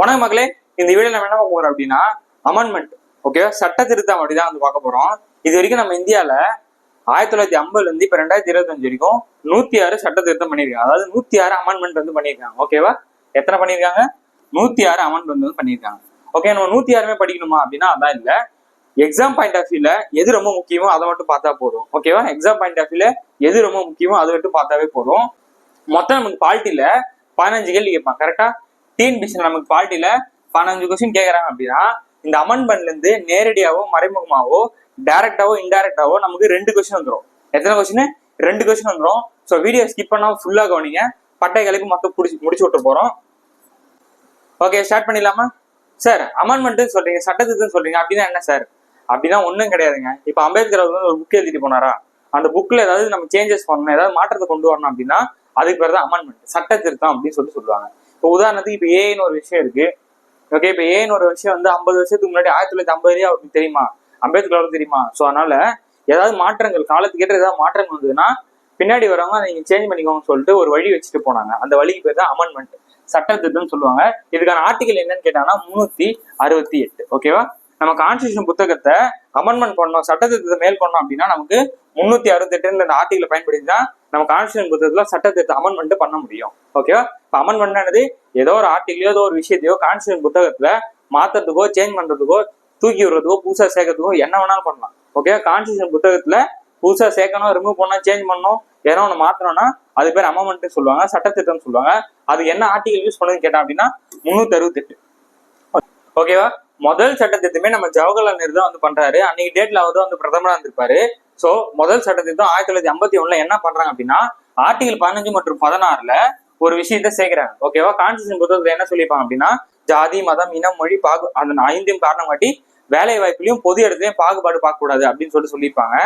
உனக்கு மக்களே இந்த வீடியோ நம்ம என்ன பார்க்க போறோம் அப்படின்னா அமெண்ட்மெண்ட் ஓகேவா சட்ட திருத்தம் அப்படிதான் வந்து பார்க்க போறோம். இது வரைக்கும் நம்ம இந்தியால ஆயிரத்தி தொள்ளாயிரத்தி ஐம்பதுல இருந்து இப்ப ரெண்டாயிரத்தி இருபத்தஞ்சு வரைக்கும் நூத்தி ஆறு சட்ட திருத்தம் பண்ணியிருக்காங்க. அதாவது நூத்தி ஆறு அமெண்ட்மெண்ட் வந்து பண்ணியிருக்காங்க. ஓகேவா எத்தனை பண்ணியிருக்காங்க? நூத்தி ஆறு அமெண்ட்மெண்ட் வந்து பண்ணியிருக்காங்க. ஓகே நம்ம நூத்தி ஆறுமே படிக்கணுமா அப்படின்னா அதான் இல்ல. எக்ஸாம் பாயிண்ட் ஆஃப் வியூல எது ரொம்ப முக்கியமோ அதை மட்டும் பார்த்தா போதும். ஓகேவா எக்ஸாம் பாயிண்ட் ஆஃப் வியூல எது ரொம்ப முக்கியமோ அதை மட்டும் பார்த்தாவே போதும். மொத்தம் நமக்கு பால்ட்டில பதினஞ்சு கேள்வி கேட்பான். கரெக்டா டிஎன்பிசி நமக்கு பார்ட்டியில பதினஞ்சு கொஸ்டின் கேட்கறாங்க அப்படின்னா இந்த அமெண்ட்மெண்ட்ல இருந்து நேரடியாவோ மறைமுகமாவோ டைரக்டாவோ இன்டைரக்டாவோ நமக்கு ரெண்டு கொஸ்டின் வந்துடும் எத்தனை கொஸ்டின் ரெண்டு கொஸ்டின் வந்துடும் ஸோ வீடியோ ஸ்கிப் பண்ணாம ஃபுல்லா கவனிங்க. பட்டை கலைப்பு மொத்தம் பிடிச்சி முடிச்சு விட்டு போறோம். ஓகே ஸ்டார்ட் பண்ணிடலாமா? சார் அமெண்ட்மெண்ட் சொல்றீங்க சட்டத்துக்கு சொல்றீங்க அப்படின்னா என்ன சார் அப்படின்னா ஒன்றும் கிடையாதுங்க. இப்போ அம்பேத்கர் அவர் வந்து ஒரு புக் எழுதிட்டு போனாரா? அந்த புக்ல ஏதாவது நம்ம சேஞ்சஸ் பண்ணணும் ஏதாவது மாற்றத்தை கொண்டு வரணும் அப்படின்னா அதுக்கு பேர் தான் அமெண்ட்மெண்ட் சட்ட திருத்தம் அப்படின்னு சொல்லிட்டு சொல்லுவாங்க. இப்போ உதாரணத்துக்கு இப்போ ஏன்னு ஒரு விஷயம் இருக்கு. ஓகே இப்போ ஏன்னு ஒரு விஷயம் வந்து ஐம்பது வருஷத்துக்கு முன்னாடி ஆயிரத்தி தொள்ளாயிரத்தி ஐம்பதுலேயே அவருக்கு தெரியுமா? அம்பேத்கர் அவருக்கு தெரியுமா? ஸோ அதனால ஏதாவது மாற்றங்கள் காலத்துக்கேற்ற ஏதாவது மாற்றங்கள் வந்ததுன்னா பின்னாடி வரவங்க நீங்க சேஞ்ச் பண்ணிக்கோங்கன்னு சொல்லிட்டு ஒரு வழி வச்சுட்டு போனாங்க. அந்த வழிக்கு பேர் தான் அமெண்ட்மெண்ட் சட்ட திருத்தம்னு சொல்லுவாங்க. இதுக்கான ஆர்டிகல் என்னன்னு கேட்டாங்கன்னா முன்னூத்தி அறுபத்தி எட்டு. ஓகேவா நம்ம கான்ஸ்டியூஷன் புத்தகத்தை அமெண்ட்மெண்ட் பண்ணோம் சட்ட திருத்தத்தை மேல் பண்ணோம் அப்படின்னா நமக்கு முன்னூத்தி அறுபத்தி எட்டுன்ற அந்த ஆர்டிகலை பயன்படுத்தி தான் நம்ம கான்ஸ்டியூஷன் புத்தகத்துல சட்ட திருத்த அமெண்ட்மெண்ட் பண்ண முடியும். ஓகேவா இப்போ அமெண்ட்மெண்ட் என்னது? ஏதோ ஒரு ஆர்டிகிளையோ ஏதோ ஒரு விஷயத்தையோ கான்ஸ்டியூஷன் புத்தகத்துல மாத்துறதுக்கோ சேஞ்ச் பண்றதுக்கோ தூக்கி விடுறதுக்கோ புதுசா சேர்க்கறதுக்கோ என்ன வேணாலும் பண்ணலாம். ஓகே கான்ஸ்டியூஷன் புத்தகத்துல புதுசா சேர்க்கணும் ரிமூவ் பண்ணணும் சேஞ்ச் பண்ணணும் ஏதோ ஒன்று மாத்தணும்னா அது பேர் அமெண்ட்மெண்ட் சொல்லுவாங்க சட்டத்திட்டம் சொல்லுவாங்க. அது என்ன ஆர்டிகல் யூஸ் பண்ணுதுன்னு கேட்டா அப்படின்னா முன்னூத்தி அறுபத்தெட்டு ஓகேவா முதல் சட்டத்திட்டமே நம்ம ஜவஹர்லால் நேரு தான் வந்து பண்றாரு. அன்னைக்கு டேட்ல அவர் தான் வந்து பிரதமரா இருந்திருப்பாரு. சோ முதல் சட்டத்திட்டம் ஆயிரத்தி தொள்ளாயிரத்தி ஐம்பத்தி ஒண்ணுல என்ன பண்றாங்க அப்படின்னா ஆர்டிகல் பதினஞ்சு மற்றும் பதினாறுல ஒரு விஷயத்த சேர்க்கிறாங்க. ஓகேவா கான்ஸ்டியூஷன் புத்தகத்துல என்ன சொல்லியிருப்பாங்க அப்படின்னா ஜாதி மதம் இனம் மொழி பாகு அந்த ஐந்தையும் காரணம் காட்டி வேலை வாய்ப்புலையும் பொது இடத்துலையும் பாகுபாடு பார்க்க கூடாது அப்படின்னு சொல்லிட்டு சொல்லியிருப்பாங்க.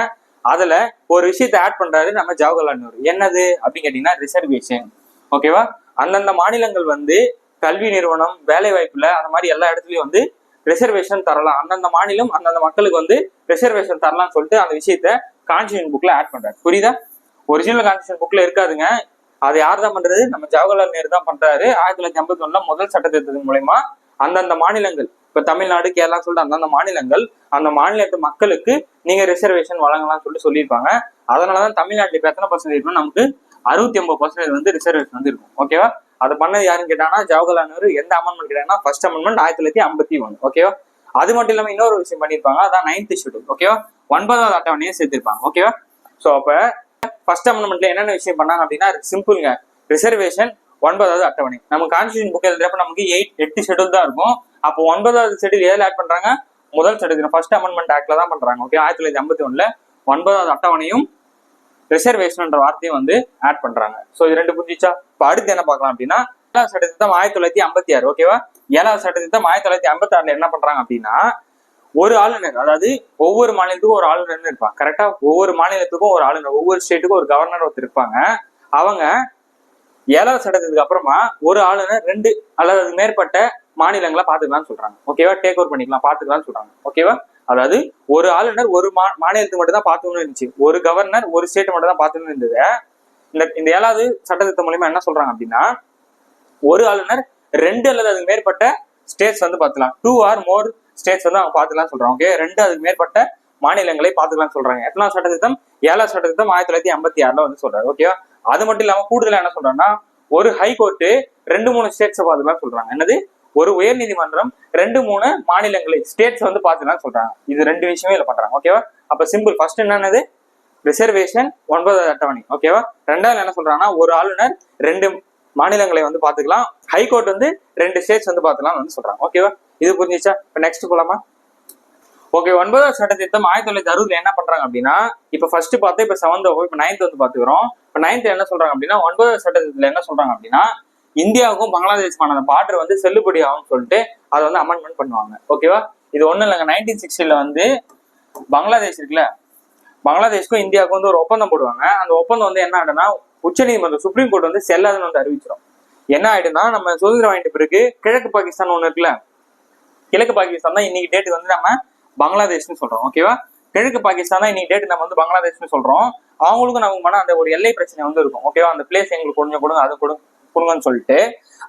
அதுல ஒரு விஷயத்தை ஆட் பண்றாரு நம்ம ஜவஹர்லால் நேரு. என்னது? அப்படின்னு கேட்டீங்கன்னா ரிசர்வேஷன் ஓகேவா அந்தந்த மாநிலங்கள் வந்து கல்வி நிறுவனம் வேலை வாய்ப்புல அந்த மாதிரி எல்லா இடத்துலயும் வந்து ரிசர்வேஷன் தரலாம். அந்தந்த மாநிலம் அந்தந்த மக்களுக்கு வந்து ரிசர்வேஷன் தரலாம்னு சொல்லிட்டு அந்த விஷயத்த கான்ஸ்டியூஷன் புக்ல ஆட் பண்றாரு. புரியுதா? ஒரிஜினல் கான்ஸ்டியூஷன் புக்ல இருக்காதுங்க. அது யார் தான் பண்றது? நம்ம ஜவஹர்லால் நேரு தான் பண்றாரு. ஆயிரத்தி தொள்ளாயிரத்தி ஐம்பத்தி ஒண்ணுல முதல் சட்ட திருத்தத்தின் மூலயமா அந்தந்த மாநிலங்கள் இப்ப தமிழ்நாடு கேரளா சொல்லிட்டு அந்தந்த மாநிலங்கள் அந்த மாநிலத்து மக்களுக்கு நீங்க ரிசர்வேஷன் வழங்கலாம்னு சொல்லிட்டு சொல்லியிருப்பாங்க. அதனாலதான் தமிழ்நாட்டுல இப்ப எத்தனை பர்சன்டேஜ் இருக்குன்னா நமக்கு அறுபத்தி ஒன்பது பர்சன்டேஜ் வந்து ரிசர்வேஷன் வந்து இருக்கும். ஓகேவா அதை பண்ணது யாருன்னு கேட்டாங்கன்னா ஜவஹர்லால் நேரு எந்த அமெண்ட்மெண்ட் கேட்டாங்கன்னா ஃபர்ஸ்ட் அமெண்ட்மெண்ட் ஆயிரத்தி தொள்ளாயிரத்தி ஐம்பத்தி ஒன்று ஓகேவா அது மட்டும் இல்லாம இன்னொரு விஷயம் பண்ணியிருப்பாங்க. அதான் நைன்த் ஷெட்யூல் ஓகேவா ஒன்பதாவது அட்டவணையும் சேர்த்திருப்பாங்க. ஓகேவா ஸோ அப்போ ஃபர்ஸ்ட் அமெண்ட்மெண்ட்ல என்னென்ன விஷயம் பண்ணாங்க அப்படின்னா சிம்பிள்ங்க ரிசர்வேஷன் ஒன்பதாவது அட்டவணை. நம்ம கான்ஸ்டியூஷன் புக் எழுதுறப்ப நமக்கு எயிட் எட்டு ஷெடியூல் தான் இருக்கும். அப்போ ஒன்பதாவது ஷெடியூல் எதில் ஆட் பண்றாங்க? முதல் ஷெடியூல் ஃபர்ஸ்ட் அமெண்ட்மெண்ட் ஆக்ட்ல தான் பண்றாங்க. ஓகே ஆயிரத்தி தொள்ளாயிரத்தி ஐம்பத்தி ஒண்ணுல ஒன்பதாவது அட்டவணையும் ரிசர்வேஷன்ன்ற வார்த்தையும் வந்து ஆட் பண்றாங்க. ஸோ இது ரெண்டு புரிஞ்சிச்சா? இப்போ அடுத்து என்ன பார்க்கலாம் அப்படின்னா ஏழாவது சட்டத்திட்டம் ஆயிரத்தி தொள்ளாயிரத்தி ஐம்பத்தி ஆறு. ஓகேவா ஏழாவது சட்டத்திட்டம் ஆயிரத்தி தொள்ளாயிரத்தி ஐம்பத்தி ஆறுல என்ன பண்றாங்க அப்படின்னா ஒரு ஆளுநர் அதாவது ஒவ்வொரு மாநிலத்துக்கும் ஒரு ஆளுநர்னு இருப்பாங்க. கரெக்டா ஒவ்வொரு மாநிலத்துக்கும் ஒரு ஆளுநர் ஒவ்வொரு ஸ்டேட்டுக்கும் ஒரு கவர்னர் ஒருத்தர் இருப்பாங்க. அவங்க ஏழாவது சட்டத்துக்கு அப்புறமா ஒரு ஆளுநர் ரெண்டு அல்லது அதுக்கு மேற்பட்ட மாநிலங்களை பாத்துக்கலாம்னு சொல்றாங்க. ஓகேவா டேக் ஓவர் பண்ணிக்கலாம் பாத்துக்கலாம்னு சொல்றாங்க. ஓகேவா அதாவது ஒரு ஆளுநர் ஒரு மா மாநிலத்துக்கு மட்டும் தான் பார்த்துக்கணும்னு இருந்துச்சு. ஒரு கவர்னர் ஒரு ஸ்டேட் மட்டும் தான் பார்த்துக்கணும்னு இருந்தது. இந்த இந்த ஏழாவது சட்டத்திட்டம் மூலியமா என்ன சொல்றாங்க அப்படின்னா ஒரு ஆளுநர் ரெண்டு அல்லது அதுக்கு மேற்பட்ட ஸ்டேட்ஸ் வந்து பார்த்துக்கலாம். டூ ஆர் மோர் ஸ்டேட்ஸ் வந்து அவங்க பார்த்துக்கலாம் சொல்றாங்க. ஓகே ரெண்டு அதுக்கு மேற்பட்ட மாநிலங்களை பார்த்துக்கலாம் சொல்றாங்க. எத்தனாவது சட்டத்திட்டம் ஏழாவது சட்டத்திட்டம் ஆயிரத்தி தொள்ளாயிரத்தி ஐம்பத்தி ஆறுல வந்து சொல்றாரு. ஓகேவா அது மட்டும் இல்லாம கூடுதலா என்ன சொல்றாங்கன்னா ஒரு ஹை கோர்ட்டு ரெண்டு மூணு ஸ்டேட்ஸை பார்த்துக்கலாம் சொல்றாங்க. என்னது? ஒரு உயர் நீதிமன்றம் ரெண்டு மூணு மாநிலங்களை ஸ்டேட்ஸ் வந்து பார்த்துக்கலாம் சொல்றாங்க. இது ரெண்டு விஷயமே இதுல பண்றாங்க. ஓகேவா அப்ப சிம்பிள் ஃபர்ஸ்ட் என்னன்னது ரிசர்வேஷன் ஒன்பதாவது அட்டவணை. ஓகேவா ரெண்டாவது என்ன சொல்றாங்கன்னா ஒரு ஆளுநர் ரெண்டு மாநிலங்களை வந்து பாத்துக்கலாம் ஹைகோர்ட் வந்து ரெண்டு ஸ்டேட்ஸ் வந்து பாத்துக்கலாம் வந்து சொல்றாங்க. ஓகேவா இது புரிஞ்சிச்சா? இப்போ நெக்ஸ்ட் போலாமா? ஓகே ஒன்பதாவது சட்ட திட்டம் ஆயிரத்தி தொள்ளாயிரத்தி அறுபதுல என்ன பண்றாங்க அப்படின்னா இப்போ ஃபர்ஸ்ட் பார்த்து இப்போ செவன்த் இப்போ நைன்த் வந்து பாத்துக்கிறோம் இப்போ நைன்த் என்ன சொல்றாங்க அப்படின்னா ஒன்பதாவது சட்ட திட்டத்தில் என்ன சொல்றாங்க அப்படின்னா இந்தியாவுக்கும் பங்களாதேஷ்க்கான அந்த பார்டர் வந்து செல்லுபடி ஆகும்னு சொல்லிட்டு அதை வந்து அமெண்ட்மெண்ட் பண்ணுவாங்க. ஓகேவா இது ஒண்ணும் இல்லைங்க. நைன்டீன் சிக்ஸ்டியில் வந்து பங்களாதேஷ் இருக்குல்ல? பங்களாதேஷ்க்கும் இந்தியாவுக்கும் வந்து ஒரு ஒப்பந்தம் போடுவாங்க. அந்த ஒப்பந்தம் வந்து என்ன ஆயிடும்னா உச்சநீதிமன்றம் சுப்ரீம் கோர்ட் வந்து செல்லாதுன்னு வந்து அறிவிச்சிடும் என்ன ஆயிடும்னா நம்ம சுதந்திரம் வாங்கிட்ட பிறகு கிழக்கு பாகிஸ்தான் ஒன்று இருக்குல்ல? கிழக்கு பாகிஸ்தான் தான் இன்னைக்கு டேட் வந்து நம்ம பங்களாதேஷ்னு சொல்றோம் ஓகேவா கிழக்கு பாகிஸ்தான் தான் இன்னைக்கு டேட் நம்ம வந்து பங்களாதேஷ்னு சொல்றோம். அவங்களுக்கும் நமக்கு மன அந்த ஒரு எல்லை பிரச்சனை வந்து இருக்கும் ஓகேவா அந்த பிளேஸ் எங்களுக்கு கொடுங்க கொடுங்க அதை கொடு கொடுங்கன்னு சொல்லிட்டு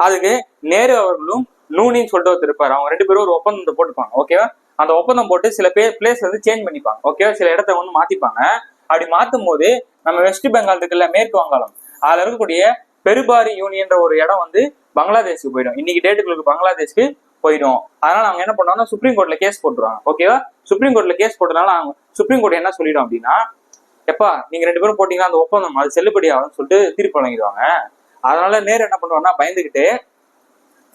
அதுக்கு நேரு அவர்களும் நூனின்னு சொல்லிட்டு ஒருத்தர் இருப்பார். அவங்க ரெண்டு பேரும் ஒரு ஒப்பந்தம் போட்டுப்பாங்க ஓகேவா அந்த ஒப்பந்தம் போட்டு சில பேர் பிளேஸ் வந்து சேஞ்ச் பண்ணிப்பாங்க ஓகேவா சில இடத்த வந்து மாத்திப்பாங்க. அப்படி மாத்தும் போது நம்ம வெஸ்ட் பெங்கால் இருக்குல்ல மேற்கு வங்காளம் அதுல இருக்கக்கூடிய பெருபாரி யூனியன்ற ஒரு இடம் வந்து பங்களாதேஷுக்கு போயிடும். இன்னைக்கு டேட்டுகளுக்கு பங்களாதேஷ்க்கு போயிடும். அதனால அவங்க என்ன பண்ணுவாங்கன்னா சுப்ரீம் கோர்ட்ல கேஸ் போட்டுருவாங்க. ஓகேவா சுப்ரீம் கோர்ட்ல கேஸ் போட்டனால அவங்க சுப்ரீம் கோர்ட் என்ன சொல்லிடும் அப்படின்னா எப்பா நீங்க ரெண்டு பேரும் போட்டீங்கன்னா அந்த ஒப்பந்தம் அது செல்லுபடி ஆகும்னு சொல்லிட்டு தீர்ப்பு வழங்கிடுவாங்க. அதனால நேரு என்ன பண்ணுவாங்கன்னா பயந்துகிட்டு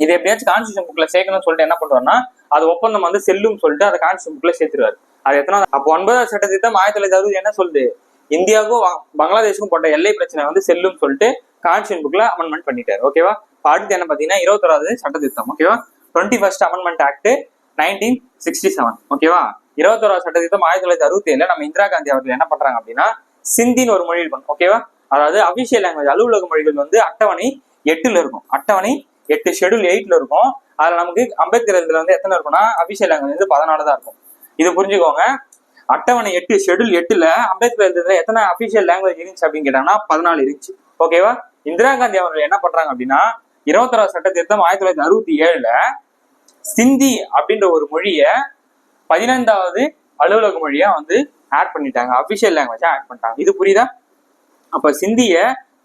இது எப்படியாச்சும் கான்ஸ்டியூஷன் புக்ல சேர்க்கணும்னு சொல்லிட்டு என்ன பண்ணுவாருன்னா அது ஒப்பந்தம் வந்து செல்லும் சொல்லிட்டு அதை கான்ஸ்டியூஷன் புக்ல சேர்த்துருவாரு. அது எத்தனை அப்போ ஒன்பதாவது சட்ட திட்டம் ஆயிரத்தி தொள்ளாயிரத்தி அறுபது என்ன சொல்லுது? இந்தியாவுக்கும் பங்களாதேஷுக்கும் போட்ட எல்லை பிரச்சனை வந்து செல்லும் சொல்லிட்டு கான்ஸ்டியூஷன் புக்ல அமெண்ட்மெண்ட் பண்ணிட்டாரு. ஓகேவா அடுத்து என்ன பாத்தீங்கன்னா இருபத்தொராவது சட்ட திட்டம் ஓகேவா twenty first amendment act nineteen sixty seven ஓகேவா இருபத்தோராவது சட்ட திட்டம் ஆயிரத்தி தொள்ளாயிரத்தி அறுபத்தி ஏழுல நம்ம இந்திரா காந்தி அவர்கள் என்ன பண்றாங்க அப்படின்னா சிந்தின்னு ஒரு மொழியில் பண்ணும் ஓகேவா அதாவது அபிஷியல் லாங்குவேஜ் அலுவலக மொழிகள் வந்து அட்டவணை எட்டுல இருக்கும். அட்டவணை எட்டு ஷெடியூல் எயிட்ல இருக்கும். அதுல நமக்கு அம்பேத்கர் இதுல வந்து எத்தனை இருக்கும்னா அபிஷியல் லாங்குவேஜ் வந்து பதினாலு தான் இருக்கும். இது புரிஞ்சுக்கோங்க. அட்டவணை எட்டு ஷெடியூல் எட்டுல அம்பேத்கர் எழுதுல எத்தனை அபிஷியல் லாங்குவேஜ் இருந்துச்சு அப்படின்னு கேட்டாங்கன்னா பதினாலு இருந்துச்சு. ஓகேவா இந்திரா காந்தி அவர்கள் என்ன பண்றாங்க அப்படின்னா இருபத்தொராவது சட்ட திருத்தம் ஆயிரத்தி தொள்ளாயிரத்தி அறுபத்தி ஏழுல சிந்தி அப்படின்ற ஒரு மொழிய பதினைந்தாவது அலுவலக மொழியா வந்து ஆட் பண்ணிட்டாங்க. அபிஷியல் லாங்குவேஜா ஆட் பண்ணிட்டாங்க. இது புரியுதா? அப்ப சிந்திய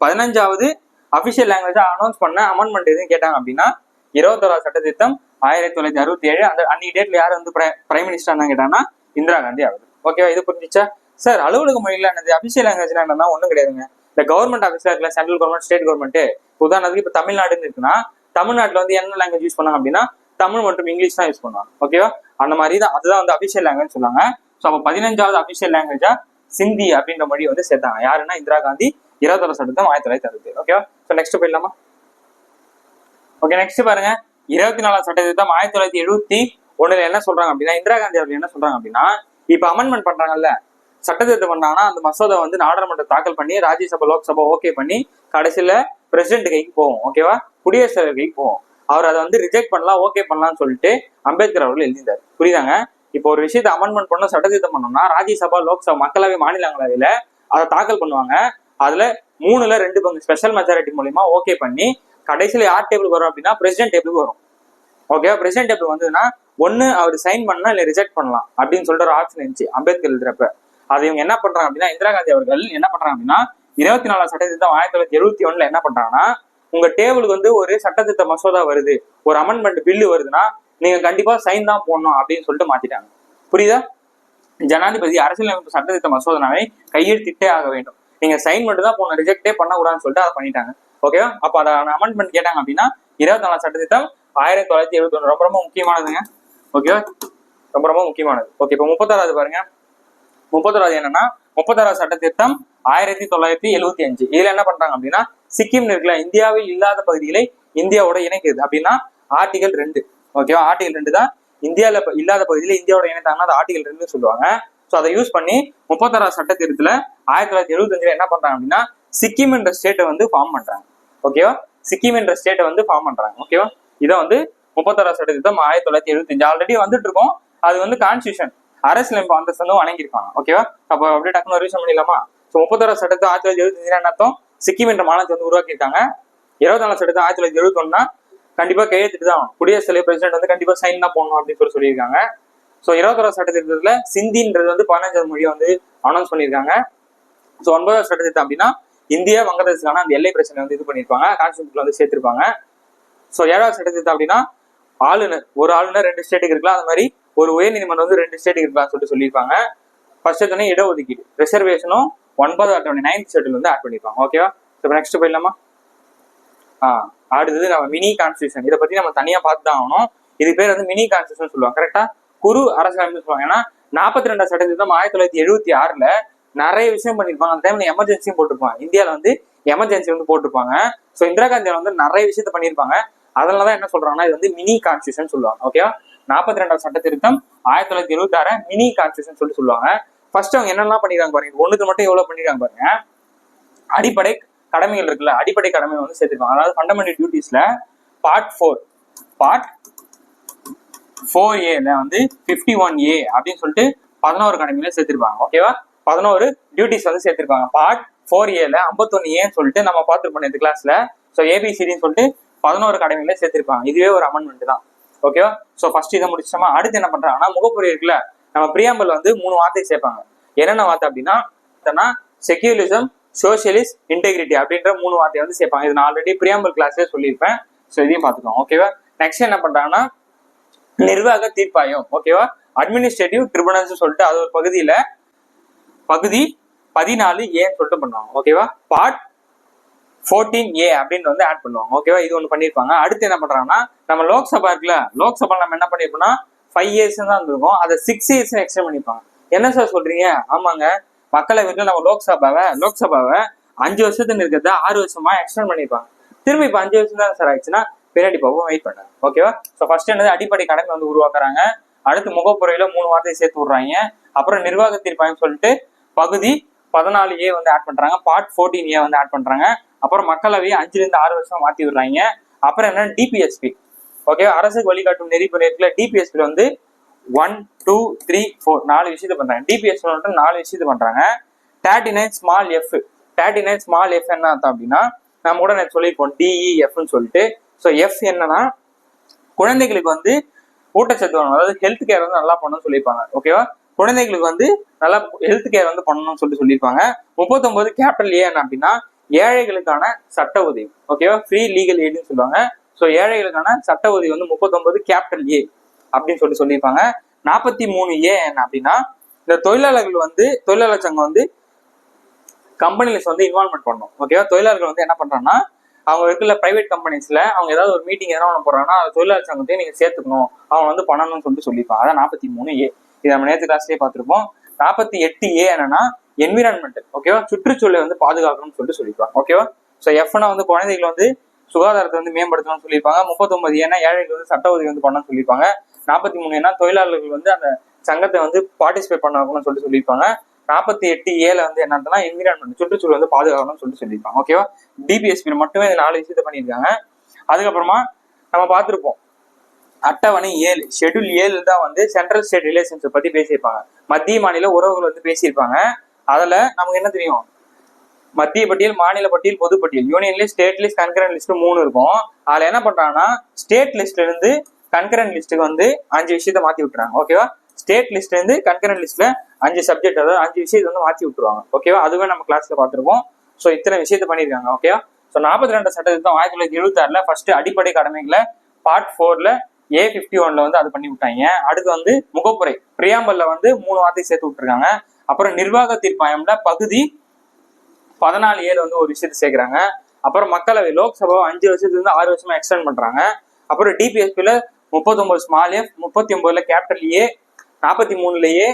பதினஞ்சாவது அபிஷியல் லாங்குவேஜா அனௌன்ஸ் பண்ண அமெண்ட்மெண்ட் எதுவும் கேட்டாங்க அப்படின்னா இருபத்தோராவது சட்ட திட்டம் ஆயிரத்தி தொள்ளாயிரத்தி அறுபத்தி ஏழு அந்த அன்னைக்கு டேட்ல யார் வந்து பிரைம் மினிஸ்டர் இருந்தாங்க கேட்டாங்கன்னா இந்திரா காந்தி ஆகுது ஓகேவா இது புரிஞ்சுச்சா? சார் அலுவலக மொழியில என்னது? அபிஷியல் லாங்குவேஜ்னா என்னன்னா ஒண்ணும் கிடையாதுங்க. இந்த கவர்மெண்ட் ஆஃபீஸ்ல இருக்கல சென்ட்ரல் கவர்மெண்ட் ஸ்டேட் கவர்மெண்ட் உதாரணத்துக்கு இப்போ தமிழ்நாடுன்னு இருக்குன்னா தமிழ்நாட்டுல வந்து என்ன லாங்குவேஜ் யூஸ் பண்ணாங்க அப்படின்னா தமிழ் மற்றும் இங்கிலீஷ் தான் யூஸ் பண்ணுவாங்க ஓகேவா அந்த மாதிரி தான் அதுதான் வந்து அபிஷியல் லாங்குவேஜ் சொல்லுவாங்க ஸோ அப்போ பதினஞ்சாவது அபிஷியல் லாங்குவேஜா சிந்தி அப்படின்ற மொழியை வந்து சேர்த்தாங்க. யாருன்னா இந்திரா காந்தி இருபத்தொரு சட்டத்தம் ஆயிரத்தி தொள்ளாயிரத்தி அறுபது ஓகேவா ஸோ நெக்ஸ்ட் போயிடலாமா? ஓகே நெக்ஸ்ட் பாருங்க. இருபத்தி நாலாம் சட்ட திருத்தம் ஆயிரத்தி தொள்ளாயிரத்தி எழுபத்தி ஒண்ணுல என்ன சொல்றாங்க அப்படின்னா இந்திரா காந்தி அவர்கள் என்ன சொல்றாங்க அப்படின்னா இப்ப அமெண்ட்மெண்ட் பண்றாங்கல்ல சட்டத்திருத்தம் பண்ணாங்கன்னா அந்த மசோதா வந்து நாடாளுமன்றம் தாக்கல் பண்ணி ராஜ்யசபா லோக்சபா ஓகே பண்ணி கடைசியில பிரசிடென்ட் கைக்கு போவோம் ஓகேவா குடியரசுத் தலைவர் கைக்கு போவோம். அவர் அதை வந்து ரிஜெக்ட் பண்ணலாம் ஓகே பண்ணலாம்னு சொல்லிட்டு அம்பேத்கர் அவர்கள் எழுதியிருந்தார். புரியுதாங்க? இப்போ ஒரு விஷயத்தை அமெண்ட்மெண்ட் பண்ண சட்ட பண்ணோம்னா ராஜ்யசபா லோக்சபா மக்களவை மாநிலங்களவையில அதை தாக்கல் பண்ணுவாங்க. அதுல மூணுல ரெண்டு பங்கு ஸ்பெஷல் மெஜாரிட்டி மூலியமா ஓகே பண்ணி கடைசியில யார் டேபிளுக்கு வரும் அப்படின்னா பிரசிடென்ட் டேபிளுக்கு வரும். ஓகேவா பிரசிடென்ட் டேபிள் வந்ததுன்னா ஒன்னு அவர் சைன் பண்ணலாம் இல்ல ரிஜெக்ட் பண்ணலாம் அப்படின்னு சொல்லிட்டு ஒரு ஆப்ஷன் இருந்துச்சு அம்பேத்கர் எழுதுறப்ப. அது இவங்க என்ன பண்றாங்க அப்படின்னா இந்திரா காந்தி அவர்கள் என்ன பண்றாங்க அப்படின்னா இருபத்தி நாலாம் சட்டத்திட்டம் ஆயிரத்தி தொள்ளாயிரத்தி எழுபத்தி ஒண்ணுல என்ன பண்றாங்கன்னா உங்க டேபிளுக்கு வந்து ஒரு சட்டத்திட்ட மசோதா வருது ஒரு அமெண்ட்மெண்ட் பில்லு வருதுன்னா நீங்க கண்டிப்பா சைன் தான் போடணும் அப்படின்னு சொல்லிட்டு மாத்திட்டாங்க. புரியுதா? ஜனாதிபதி அரசியலமைப்பு சட்டத்திட்ட மசோதனாவை கையெழுத்திட்டே ஆக வேண்டும். நீங்க சைன் மட்டும் தான் போன ரிஜெக்டே பண்ணக்கூடாதுன்னு சொல்லிட்டு அதை பண்ணிட்டாங்க. ஓகேவா அப்ப அதை அமெண்ட்மெண்ட் கேட்டாங்க அப்படின்னா இருபத்தி நாலாம் சட்டத்திட்டம் ஆயிரத்தி தொள்ளாயிரத்தி எழுபத்தி ஒன்று ரொம்ப ரொம்ப முக்கியமானதுங்க. ஓகேவா ரொம்ப ரொம்ப முக்கியமானது. ஓகே இப்போ முப்பத்தாறாவது பாருங்க. முப்பத்தாறாவது என்னன்னா முப்பத்தாறாவது சட்ட திட்டம் ஆயிரத்தி தொள்ளாயிரத்தி எழுபத்தி அஞ்சு. இதுல என்ன பண்றாங்க அப்படின்னா சிக்கிம் இருக்குல்ல இந்தியாவில் இல்லாத பகுதிகளை இந்தியாவோட இணைக்குது. அப்படின்னா ஆர்டிகல் ரெண்டு. ஓகேவா ஆர்டிகல் ரெண்டு தான் இந்தியாவில் இல்லாத பகுதியில இந்தியாவோட இணைத்தாங்கன்னா அது ஆர்டிகல் ரெண்டு சொல்லுவாங்க. ஸோ அதை யூஸ் பண்ணி முப்பத்தாறாவது சட்ட திருத்தத்துல ஆயிரத்தி தொள்ளாயிரத்தி எழுபத்தஞ்சுல என்ன பண்றாங்க அப்படின்னா சிக்கிம் என்ற ஸ்டேட்டை வந்து ஃபார்ம் பண்றாங்க. ஓகேவா சிக்கிம் என்ற ஸ்டேட்டை வந்து ஃபார்ம் பண்றாங்க. ஓகேவா இதை வந்து முப்பத்தாறாவது சட்ட திருத்தம் ஆயிரத்தி தொள்ளாயிரத்தி எழுபத்தஞ்சு ஆல்ரெடி வந்துட்டு இருக்கோம். அது வந்து கான்ஸ்டியூஷன் அரசியலமைப்பு அந்தஸ்து வந்து வழங்கியிருப்பாங்க ஓகேவா அப்போ அப்படியே டக்குனு ரிவிஷன் பண்ணிடலாமா? ஸோ முப்பத்தாறாவது சட்டத்தை ஆயிரத்தி தொள்ளாயிரத்தி எழுபத்தஞ்சு என்ன அர்த்தம்? சிக்கிம் என்ற மாநிலத்தை வந்து உருவாக்கியிருக்காங்க. இருபத்தி நாலு சட்டத்தை ஆயிரத்தி தொள்ளாயிரத்தி எழுபத்தொன்னா கண்டிப்பா கையெழுத்திட்டு தான் குடியரசு குடியரசுத் தலைவர் பிரசிடென்ட் வந்து கண்டிப்பா சைன் தான் போடணும் அப்படின்னு சொல்லி சொல்லியிருக்காங்க. ஸோ இருபத்தொரு சட்ட திருத்தத்துல சிந்தின்றது வந்து பதினஞ்சாவது மொழியை வந்து அனௌன்ஸ் பண்ணியிருக்காங்க. ஸோ ஒன்பதாவது சட்ட திருத்தம் அப்படின்னா இந்தியா வங்கதேசத்துக்கான அந்த எல்லை பிரச்சனை வந்து இது பண்ணியிருப்பாங்க. கான்ஸ்டியூஷன்ல வந்து சேர்த்திருப்பாங்க. ஸோ ஏழாவது சட்ட திருத்தம் அப்படின்னா ஆளுநர் ஒரு ஆளுநர் ரெண்டு ஸ்டேட்டுக்கு இருக்கலாம். அது மாதிரி ஒரு உயர்நீதிமன்றம் வந்து ரெண்டு ஸ்டேட்டுக்கு இருக்கலாம் சொல்லிட்டு சொல்லியிருப்பாங்க ஃபர்ஸ்ட் எடுத்தோடனே இடஒதுக்கீடு. ரிசர்வேஷனும் ஒன்பது அட்டவணை நைன்த் ஷெட்யூல் வந்து ஆட் பண்ணியிருப்பாங்க ஓகேவா இப்போ நெக்ஸ்ட் போயிடலாமா? ஆ அடுத்தது நம்ம மினி கான்ஸ்டியூஷன் இதை பத்தி நம்ம தனியா பார்த்து தான் ஆகணும். இது பேர் வந்து மினி கான்ஸ்டியூஷன் சொல்லுவாங்க. கரெக்டா குரு அரசியலமைப்பு சொல்லுவாங்க. ஏன்னா நாற்பத்தி ரெண்டாம் சட்டத்திட்டம் ஆயிரத்தி தொள்ளாயிரத்தி எழுபத்தி ஆறுல நிறைய விஷயம் பண்ணிருப்பாங்க அந்த டைம்ல எமர்ஜென்சியும் போட்டிருப்பாங்க. இந்தியாவில வந்து எமர்ஜென்சி வந்து போட்டிருப்பாங்க. ஸோ இந்திரா காந்தி வந்து நிறைய விஷயத்த பண்ணியிருப்பாங்க. அதனால தான் என்ன சொல்றாங்கன்னா இது வந்து மினி கான்ஸ்டியூஷன் சொல்லுவாங்க. ஓகேவா நாற்பத்தி ரெண்டாம் சட்ட திருத்தம் ஆயிரத்தி தொள்ளாயிரத்தி எழுபத்தி ஆறு மினி கான்ஸ்டியூஷன் சொல்லி சொல்லுவாங்க. ஃபர்ஸ்ட் அவங்க என்னெல்லாம் பண்ணிருக்காங்க பாருங்க. ஒண்ணுக்கு மட்டும் எவ்வளவு பண்ணிருக்காங்க பாருங்க. அடிப்படை கடமைகள் இருக்குல்ல அடிப்படை கடமை வந்து சேர்த்துருக்காங்க அதாவது ஃபண்டமெண்டல் டியூட்டிஸ்ல பார்ட் ஃபோர் பார்ட் ஃபோர் ஏல வந்து ஃபிஃப்டி ஒன் ஏ அப்படின்னு சொல்லிட்டு பதினோரு கடமையில சேர்த்திருப்பாங்க. ஓகேவா பதினோரு டியூட்டிஸ் வந்து சேர்த்திருப்பாங்க. பார்ட் ஃபோர் ஏல ஐம்பத்தொன்னு ஏன்னு சொல்லிட்டு நம்ம பார்த்துருப்போம் இந்த கிளாஸ்ல ஸோ ஏபிசிடின்னு சொல்லிட்டு பதினோரு கடமையில சேர்த்திருப்பாங்க. இதுவே ஒரு அமெண்ட்மெண்ட் தான். ஓகேவா ஸோ ஃபர்ஸ்ட் இதை முடிச்சிட்டோமா அடுத்து என்ன பண்றாங்கன்னா முகப்புரை இருக்குல்ல நம்ம பிரியாம்பல் வந்து மூணு வார்த்தை சேர்ப்பாங்க. என்னென்ன வார்த்தை அப்படின்னா செக்யூலிசம் சோசியலிஸ்ட் இன்டெகிரிட்டி அப்படின்ற மூணு வார்த்தையை வந்து சேர்ப்பாங்க. இது நான் ஆல்ரெடி பிரியாம்பல் கிளாஸ்லேயே சொல்லியிருப்பேன். ஸோ இதையும் பார்த்துக்கோங்க ஓகேவா நெக்ஸ்ட் என்ன பண்றாங்கன்னா நிர்வாக தீர்ப்பாயம். ஓகேவா அட்மினிஸ்ட்ரேட்டிவ் ட்ரிபுனல்ஸ் சொல்லிட்டு அது ஒரு பகுதியில பகுதி பதினாலு ஏன்னு சொல்லிட்டு பண்ணுவாங்க. ஓகேவா பார்ட் ஃபோர்டீன் ஏ அப்படின்னு வந்து ஆட் பண்ணுவாங்க. ஓகேவா இது ஒன்று பண்ணியிருப்பாங்க. அடுத்து என்ன பண்ணுறாங்கன்னா நம்ம லோக்சபா இருக்குல்ல லோக்சபா நம்ம என்ன பண்ணியிருப்போம்னா ஃபைவ் இயர்ஸ் தான் இருந்திருக்கும் அதை சிக்ஸ் இயர்ஸ் எக்ஸ்டெண்ட் பண்ணிப்பாங்க என்ன சார் சொல்றீங்க? ஆமாங்க. மக்களவையில் நம்ம லோக்சபாவை லோக்சபாவை அஞ்சு வருஷத்துக்கு இருக்கிறத ஆறு வருஷமா எக்ஸ்டெண்ட் பண்ணிருப்பாங்க. திரும்பி இப்போ அஞ்சு வருஷம் தான் சார் ஆயிடுச்சுன்னா பின்னாடி பாப்போம் வெயிட் பண்ணுறேன் ஓகேவா ஸோ ஃபர்ஸ்ட் என்னது? அடிப்படை கடமை வந்து உருவாக்குறாங்க. அடுத்து முகப்புறையில மூணு வார்த்தையை சேர்த்து விடுறாங்க. அப்புறம் நிர்வாக தீர்ப்பாயம் சொல்லிட்டு பகுதி பதினாலு ஏ வந்து ஆட் பண்றாங்க. பார்ட் ஃபோர்டீன் ஏ வந்து ஆட் பண்றாங்க. அப்புறம் மக்களவை அஞ்சுல இருந்து ஆறு வருஷம் மாத்தி விடுறாங்க. அப்புறம் என்னன்னா டிபிஎஸ்பி ஓகே அரசுக்கு வழிகாட்டும் நெறிமுறை இருக்குல்ல டிபிஎஸ்பி வந்து ஒன் டூ த்ரீ ஃபோர் நாலு விஷயத்த பண்றாங்க. டிபிஎஸ் மட்டும் நாலு விஷயத்த பண்றாங்க. Thirty nine small F thirty nine small F என்ன அர்த்தம் அப்படின்னா நம்ம கூட நான் சொல்லியிருப்போம் டிஇஎஃப்னு சொல்லிட்டு. ஸோ எஃப் என்னன்னா குழந்தைகளுக்கு வந்து ஊட்டச்சத்து வரணும் அதாவது ஹெல்த் கேர் வந்து நல்லா பண்ணணும்னு சொல்லியிருப்பாங்க. ஓகேவா குழந்தைகளுக்கு வந்து நல்லா ஹெல்த் கேர் வந்து பண்ணணும்னு சொல்லிட்டு சொல்லியிருப்பாங்க. முப்பத்தொன்பது கேபிட்டல் ஏ என்ன அப்படின்னா ஏழைகளுக்கான சட்ட உதவி. ஓகேவா ஃப்ரீ லீகல் எய்டுன்னு சொல்லுவாங்க. ஸோ ஏழைகளுக்கான சட்ட உதவி வந்து முப்பத்தொன்பது கேபிட்டல் ஏ அப்படின்னு சொல்லிட்டு சொல்லியிருப்பாங்க. நாற்பத்தி மூணு ஏ என்ன அப்படின்னா இந்த தொழிலாளர்கள் வந்து தொழிலாளர் சங்கம் வந்து கம்பெனிஸ் வந்து இன்வால்மெண்ட் பண்ணணும். ஓகேவா தொழிலாளர்கள் வந்து என்ன பண்றாங்கன்னா அவங்க இருக்கிற பிரைவேட் கம்பெனிஸ்ல அவங்க ஏதாவது ஒரு மீட்டிங் எதனா ஒன்று போறாங்கன்னா அது தொழிலாளர் சங்கத்தையும் நீங்க சேர்த்துக்கணும். அவங்க வந்து பண்ணணும்னு சொல்லிட்டு சொல்லியிருப்பாங்க. அதான் நாற்பத்தி மூணு ஏ இதை நம்ம நேற்று கிளாஸ்லேயே பார்த்துருப்போம். நாற்பத்தி எட்டு ஏ என்னன்னா என்விரான்மெண்டல் ஓகேவா சுற்றுச்சூழலை வந்து பாதுகாக்கணும்னு சொல்லிட்டு சொல்லியிருப்பாங்க ஓகேவா ஸோ எஃப்னா வந்து குழந்தைகள் வந்து சுகாதாரத்தை வந்து மேம்படுத்தணும்னு சொல்லியிருப்பாங்க. முப்பத்தொன்பது ஏன்னா ஏழைகள் வந்து சட்ட உதவி வந்து பண்ணணும்னு சொல்லியிருப்பாங்க. நாற்பத்தி மூணு ஏன்னா தொழிலாளர்கள் வந்து அந்த சங்கத்தை வந்து பார்ட்டிசிபேட் பண்ணணும்னு சொல்லிட்டு சொல்லியிருப்பாங்க. நாற்பத்தி எட்டு ஏழு வந்து என்னன்னா என்விரான்மெண்ட் சுற்றுச்சூழல் வந்து பாதுகாக்கணும்னு சொல்லிட்டு சொல்லியிருப்பாங்க ஓகேவா டிபிஎஸ்பியில் மட்டுமே இந்த நாலு விஷயத்த பண்ணியிருக்காங்க. அதுக்கப்புறமா நம்ம பார்த்துருப்போம். அட்டவணை ஏழு ஷெட்யூல் ஏழு தான் வந்து சென்ட்ரல் ஸ்டேட் ரிலேஷன்ஸை பத்தி பேசியிருப்பாங்க. மத்திய மாநில உறவுகள் வந்து பேசியிருப்பாங்க. அதுல நமக்கு என்ன தெரியும்? மத்திய பட்டியல் மாநில பட்டியல் பொது பட்டியல் union list state list concurrent list மூணு இருக்கும். அதுல என்ன பண்றாங்கன்னா ஸ்டேட் லிஸ்ட்ல இருந்து கன்கரண்ட் லிஸ்ட்டுக்கு வந்து அஞ்சு விஷயத்த மாத்தி விட்டுறாங்க. ஓகேவா ஸ்டேட் லிஸ்ட்ல இருந்து கன்கரண்ட் லிஸ்ட்ல அஞ்சு சப்ஜெக்ட் அதாவது அஞ்சு விஷயத்தை வந்து மாத்தி விட்டுருவாங்க. ஓகேவா அதுவே நம்ம கிளாஸ்ல பார்த்திருப்போம். ஸோ இத்தனை விஷயத்த பண்ணியிருக்காங்க. ஓகேவா ஸோ நாற்பத்தி ரெண்டு சட்டத்திட்டம் ஆயிரத்தி தொள்ளாயிரத்தி எழுபத்தி ஆறுல ஃபர்ஸ்ட் அடிப்படை கடமைகளை பார்ட் ஃபோர்ல ஏ ஃபிஃப்டி ஒன்ல வந்து அது பண்ணி விட்டாங்க. அடுத்து வந்து முகப்புரை. பிரியாம்பல்ல வந்து மூணு வார்த்தை சேர்த்து விட்டுருக்காங்க. அப்புறம் நிர்வாக தீர்ப்பாயம்ல பகுதி பதினாலு ஏழு வந்து ஒரு விஷயத்தை சேர்க்குறாங்க. அப்புறம் மக்களவை லோக்சபா அஞ்சு வருஷத்துலேருந்து ஆறு வருஷமா எக்ஸ்டெண்ட் பண்றாங்க. அப்புறம் டிபிஎஸ்பியில் முப்பத்தொன்பது ஸ்மால் எஃப் முப்பத்தி ஒன்பதுல கேபிட்டல் ஏ நாற்பத்தி மூணுலயே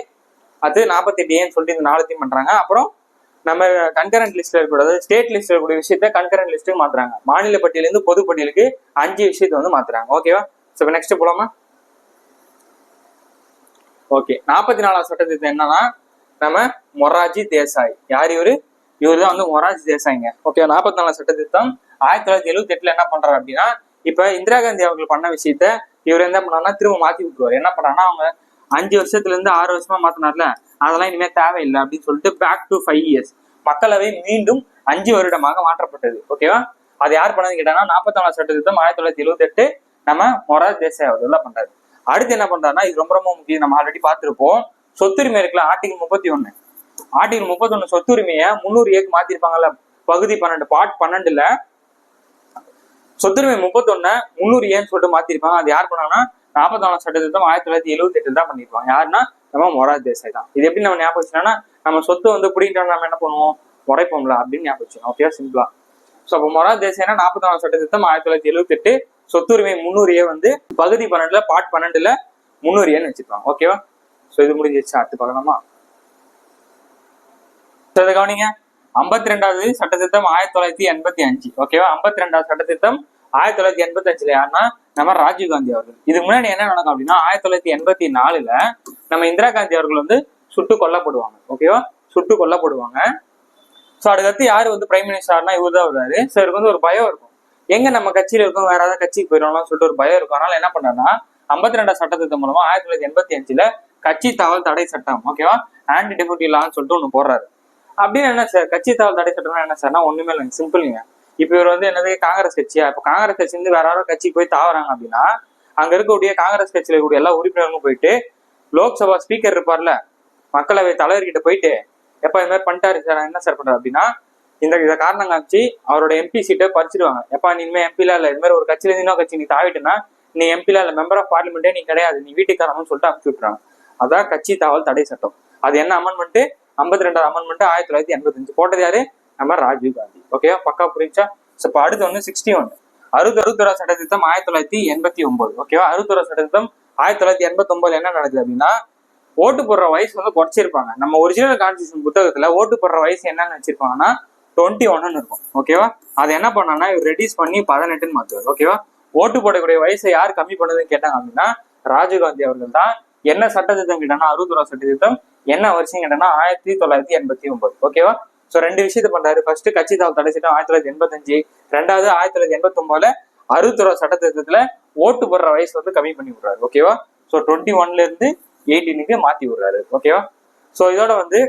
அது நாற்பத்தெட்டு ஏன்னு சொல்லிட்டு இந்த நாலத்தையும் பண்றாங்க. அப்புறம் நம்ம கன்கரண்ட் லிஸ்ட்ல இருக்கக்கூடாது ஸ்டேட் லிஸ்ட்ல இருக்கக்கூடிய விஷயத்த கன்கரண்ட் லிஸ்ட்டுக்கு மாத்துறாங்க. மாநில பட்டியலேருந்து பொது பட்டியலுக்கு அஞ்சு விஷயத்தை வந்து மாத்துறாங்க. ஓகேவா ஸோ இப்போ நெக்ஸ்ட் போலாமா? ஓகே நாற்பத்தி நாலாவது சட்டத்திட்டம் என்னன்னா நம்ம மொராஜி தேசாய். யார் இவரு? இவர் தான் வந்து மொராஜி தேசாய்ங்க. ஓகே நாற்பத்தி சட்ட திருத்தம் ஆயிரத்தி தொள்ளாயிரத்தி எழுபத்தி எட்டுல என்ன பண்றாரு அப்படின்னா இப்ப இந்திரா காந்தி அவர்கள் பண்ண விஷயத்த இவர் என்ன பண்ணாருன்னா திரும்ப மாத்தி விட்டுருவாரு. என்ன பண்றாங்கன்னா அவங்க அஞ்சு வருஷத்துல இருந்து ஆறு வருஷமா மாத்தினார்ல அதெல்லாம் இனிமே தேவையில்லை அப்படின்னு சொல்லிட்டு பேக் டு ஃபைவ் இயர்ஸ் மக்களவை மீண்டும் அஞ்சு வருடமாக மாற்றப்பட்டது. ஓகேவா அது யார் பண்ணது கேட்டாங்கன்னா நாற்பத்தி சட்ட திருத்தம் ஆயிரத்தி தொள்ளாயிரத்தி எழுபத்தி எட்டு நம்ம மொரார் தேசாய் அவர்கள் பண்றாரு. அடுத்து என்ன பண்றாருன்னா இது ரொம்ப ரொம்ப முக்கியம். நம்ம ஆல்ரெடி பார்த்திருப்போம். சொத்துரிமை இருக்குல்ல ஆர்டிகல் முப்பத்தி ஒண்ணு ஆர்டிகல் முப்பத்தொன்னு சொத்துரிமையை முந்நூறு ஏக்கு மாத்திருப்பாங்கல்ல பகுதி பன்னெண்டு பார்ட் பன்னெண்டுல. சொத்துரிமை முப்பத்தொன்னு முந்நூறு ஏன்னு சொல்லிட்டு மாத்திருப்பாங்க. அது யார் பண்ணாங்கன்னா நாற்பத்தி நாலாம் சட்டத்திட்டம் ஆயிரத்தி தொள்ளாயிரத்தி எழுபத்தி எட்டு தான் பண்ணிருப்பாங்க. யாருன்னா நம்ம மொராஜ் தேசாய் தான். இது எப்படி நம்ம ஞாபகம் நம்ம சொத்து வந்து பிடிக்கிட்டோம் நம்ம என்ன பண்ணுவோம்? உரைப்போம்ல அப்படின்னு ஞாபகம் வச்சுக்கணும். ஓகே சிம்பிளா ஸோ அப்போ மொராஜ் தேசாய்னா நாற்பத்தி நாலாம் சட்டத்திட்டம் ஆயிரத்தி தொள்ளாயிரத்தி எழுபத்தி எட்டு சொத்துரிமை முந்நூறு ஏ வந்து பகுதி பன்னெண்டுல பார்ட் பன்னெண்டுல முந்நூறு ஏன்னு வச்சிருப்பாங்க ஓகேவா ஸோ இது முடிஞ்சிச்சு அடுத்து பார்க்கலாமா? ஸோ இதை கவனிங்க. ஐம்பத்தி ரெண்டாவது சட்டத்திட்டம் ஆயிரத்தி தொள்ளாயிரத்தி எண்பத்தி அஞ்சு. ஓகேவா ஐம்பத்தி ரெண்டாவது சட்டத்திட்டம் ஆயிரத்தி தொள்ளாயிரத்தி எண்பத்தி அஞ்சுல யாருன்னா நம்ம ராஜீவ் காந்தி அவர்கள். இதுக்கு முன்னாடி என்ன நடக்கும் அப்படின்னா ஆயிரத்தி தொள்ளாயிரத்தி எண்பத்தி நாலுல நம்ம இந்திரா காந்தி அவர்கள் வந்து சுட்டு கொல்லப்படுவாங்க. ஓகேவா சுட்டு கொல்லப்படுவாங்க. ஸோ அடுத்தடுத்து யார் வந்து பிரைம் மினிஸ்டர்னா இவர் தான் வருவாரு. ஸோ இவருக்கு வந்து ஒரு பயம் இருக்கும். எங்க நம்ம கட்சியில இருக்கோம் வேற ஏதாவது கட்சிக்கு போயிடலாம்னு சொல்லிட்டு ஒரு பயம் இருக்கும். அதனால என்ன பண்ணாருன்னா ஐம்பத்தி ரெண்டாம் சட்டத்திட்டம் மூலமா ஆயிரத்தி தொள்ளாயிரத்தி எண்பத்தி அஞ்சுல கட்சி தாவல் தடை சட்டம் ஓகேவா ஆன்டி டெபுட்டி லான்னு சொல்லிட்டு ஒன்று போடுறாரு. அப்படின்னு என்ன சார் கட்சி தாவல் தடை சட்டம்னா என்ன சார்னா ஒண்ணுமே இல்லைங்க. சிம்பிள்ங்க இப்போ இவர் வந்து என்னது காங்கிரஸ் கட்சியா? இப்போ காங்கிரஸ் கட்சி வந்து வேற யாரோ கட்சிக்கு போய் தாவறாங்க அப்படின்னா அங்க இருக்கக்கூடிய காங்கிரஸ் கட்சியில இருக்கக்கூடிய எல்லா உறுப்பினர்களும் போயிட்டு லோக்சபா ஸ்பீக்கர் இருப்பார்ல மக்களவை தலைவர்கிட்ட போயிட்டு எப்ப இந்த மாதிரி பண்ணிட்டாரு சார் நான் என்ன சார் பண்றாரு அப்படின்னா இந்த இதை காரணம் காமிச்சு அவரோட எம்பி சீட்டை பறிச்சிடுவாங்க. எப்பா நீ இனிமே எம்பிலாம் இல்ல. இது மாதிரி ஒரு கட்சியில இருந்து இன்னொரு கட்சி நீ தாவிட்டுனா நீ எம்பிலாம் இல்ல. மெம்பர் ஆஃப் பார்லிமெண்ட்டே நீ கிடையாது. நீ வீட்டுக்காரன்னு சொல்லிட்டு அனுப்பிச்சு விட்டுறாங்க அதான் கட்சி தாவல் தடை சட்டம். அது என்ன அமெண்ட்மெண்ட் ஐம்பத்தி ரெண்டாவது அமெண்ட்மெண்ட் ஆயிரத்தி தொள்ளாயிரத்தி எண்பத்தஞ்சு போட்டது யாரு நம்ம ராஜீவ் காந்தி. ஓகேவா பக்கா புரிஞ்சா? ஸோ இப்போ அடுத்து வந்து சிக்ஸ்டி ஒன் அறுபது அறுபத்தொரா சட்டத்திட்டம் ஆயிரத்தி தொள்ளாயிரத்தி எண்பத்தி ஒன்பது ஓகேவா அறுபத்தொரா சட்டத்திட்டம் ஆயிரத்தி தொள்ளாயிரத்தி எண்பத்தி ஒன்பதுல என்ன நடக்குது அப்படின்னா ஓட்டு போடுற வயசு வந்து குறைச்சிருப்பாங்க. நம்ம ஒரிஜினல் கான்ஸ்டியூஷன் புத்தகத்துல ஓட்டு போடுற வயசு என்னன்னு வச்சிருப்பாங்கன்னா டுவெண்ட்டி ஒன்னு இருக்கும் ஓகேவா அதை என்ன பண்ணாங்கன்னா இவர் ரெடியூஸ் பண்ணி பதினெட்டுன்னு மாத்துவார். ஓகேவா ஓட்டு போடக்கூடிய வயசை யார் கம்மி பண்ணதுன்னு கேட்டாங்க அப்படின்னா ராஜீவ்காந்தி அவர்கள் தான் என்ன சட்டத்திட்டம் கேட்டோம்னா கேட்டாங்கன்னா சட்டத்திட்டம் என்ன வருஷம் கேட்டோம்னா ஆயிரத்தி தொள்ளாயிரத்தி எண்பத்தி ஒன்பது. ஓகேவா ஸோ ரெண்டு விஷயத்த பண்றாரு. ஃபர்ஸ்ட் கட்சி தாவல் தடை சட்டம் ஆயிரத்தி தொள்ளாயிரத்தி எண்பத்தஞ்சு. ரெண்டாவது ஆயிரத்தி தொள்ளாயிரத்தி எண்பத்தி ஒன்பதுல அறுபத்தொரு சட்ட திருத்தத்துல ஓட்டு போடுற வயசு வந்து கம்மி பண்ணி விடுறாரு. ஓகேவா ஸோ டுவெண்ட்டி ஒன்ல இருந்து எயிட்டீனுக்கு மாத்தி விடுறாரு. ஓகேவா ஸோ இதோட வந்து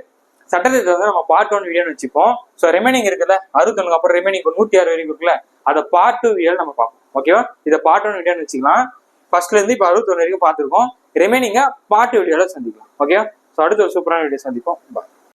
சட்டத்திட்டத்தை வந்து நம்ம பார்ட் ஒன் வீடியோன்னு வச்சுப்போம். ஸோ ரிமைனிங் இருக்குல்ல? அறுபத்தொன்னுக்கு அப்புறம் ரிமைனிங் இப்போ நூத்தி ஆறு வரைக்கும் இருக்குல்ல? அதை பார்ட் டூ வீடியோ நம்ம பார்ப்போம். ஓகேவா இதை பார்ட் ஒன் வீடியோன்னு வச்சுக்கலாம். ஃபர்ஸ்ட்ல இருந்து இப்போ அறுபத்தொன்னு வரைக்கும் பார்த்துருக்கோம். ரிமைனிங்கா பாட்டு வீடியோல சந்திக்கலாம். ஓகே ஸோ அடுத்த ஒரு சூப்பரான வீடியோ சந்திப்போம். பாய்